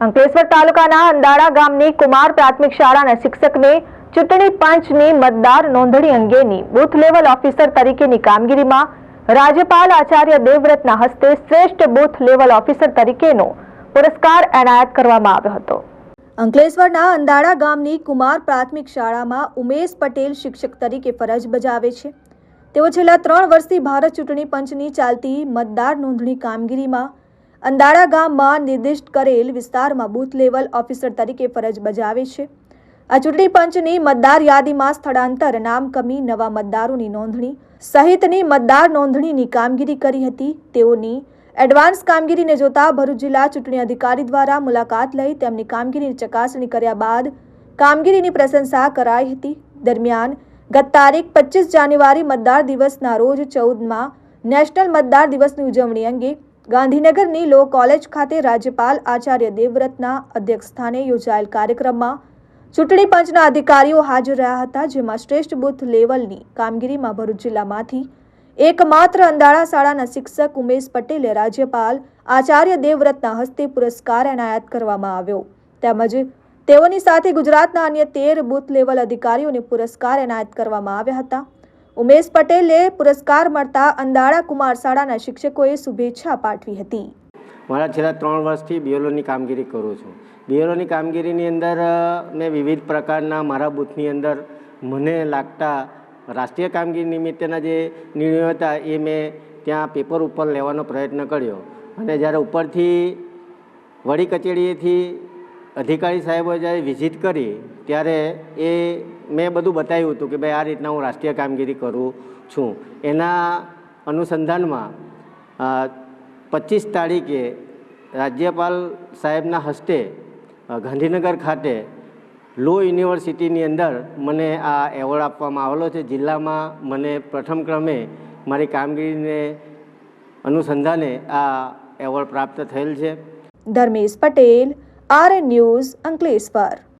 અંકલેશ્વર તાલુકાના અંદાળા ગામની કુમાર પ્રાથમિક શાળાના શિક્ષકને ચૂંટણી પંચની મતદાર નોંધણી અંગેની બૂથ લેવલ ઓફિસર તરીકેની કામગીરીમાં રાજ્યપાલ આચાર્ય દેવવ્રતના હસ્તે શ્રેષ્ઠ બૂથ લેવલ ઓફિસર તરીકેનો પુરસ્કાર એનાયત કરવામાં આવ્યો હતો. અંકલેશ્વરના અંદાળા ગામની કુમાર પ્રાથમિક શાળામાં ઉમેશ પટેલ શિક્ષક તરીકે ફરજ બજાવે છે. તેઓ છેલ્લા ત્રણ વર્ષથી ભારત ચૂંટણી પંચની ચાલતી મતદાર નોંધણી કામગીરીમાં અંદાળા ગામમાં નિર્દિષ્ટ કરેલ વિસ્તારમાં બૂથ લેવલ ઓફિસર તરીકે ફરજ બજાવે છે. આ ચૂંટણી પંચની મતદાર યાદીમાં સ્થળાંતર નામ કમી નવા મતદારોની નોંધણી સહિતની મતદાર નોંધણીની કામગીરી કરી હતી. તેઓની એડવાન્સ કામગીરીને જોતા ભરૂચ જિલ્લા ચૂંટણી અધિકારી દ્વારા મુલાકાત લઈ તેમની કામગીરીની ચકાસણી કર્યા બાદ કામગીરીની પ્રશંસા કરાઈ હતી. દરમિયાન ગત તારીખ પચીસ જાન્યુઆરી મતદાર દિવસના રોજ ચૌદમાં નેશનલ મતદાર દિવસની ઉજવણી અંગે ગાંધીનગરની લો કોલેજ ખાતે રાજ્યપાલ આચાર્ય દેવવ્રતના અધ્યક્ષસ્થાને યોજાયેલ કાર્યક્રમમાં ચૂંટણી પંચના અધિકારીઓ હાજર રહ્યા હતા, જેમાં શ્રેષ્ઠ બુથ લેવલની કામગીરીમાં ભરૂચ જિલ્લામાંથી એકમાત્ર અંદાળા શાળાના શિક્ષક ઉમેશ પટેલે રાજ્યપાલ આચાર્ય દેવવ્રતના હસ્તે પુરસ્કાર એનાયત કરવામાં આવ્યો. તેમજ તેઓની સાથે ગુજરાતના અન્ય તેર બુથ લેવલ અધિકારીઓને પુરસ્કાર એનાયત કરવામાં આવ્યા હતા. ઉમેશ પટેલે પુરસ્કાર મળતા અંદાળા કુમાર શાળાના શિક્ષકોએ શુભેચ્છા પાઠવી હતી. મારા છેલ્લા ત્રણ વર્ષથી બીએલઓની કામગીરી કરું છું. બીએલઓની કામગીરીની અંદર મેં વિવિધ પ્રકારના મારા બૂથની અંદર મને લાગતા રાષ્ટ્રીય કામગીરી નિમિત્તેના જે નિર્ણયો હતા એ મેં ત્યાં પેપર ઉપર લેવાનો પ્રયત્ન કર્યો. અને જ્યારે ઉપરથી વડી કચેરીએથી અધિકારી સાહેબો જ્યારે વિઝિટ કરી, ત્યારે એ મેં બધું બતાવ્યું હતું કે ભાઈ આ રીતના હું રાષ્ટ્રીય કામગીરી કરું છું. એના અનુસંધાનમાં પચીસ તારીખે રાજ્યપાલ સાહેબના હસ્તે ગાંધીનગર ખાતે લો યુનિવર્સિટીની અંદર મને આ એવોર્ડ આપવામાં આવેલો છે. જિલ્લામાં મને પ્રથમ ક્રમે મારી કામગીરીને અનુસંધાને આ એવોર્ડ પ્રાપ્ત થયેલ છે. Dharmesh Patel R N news Ankleshwar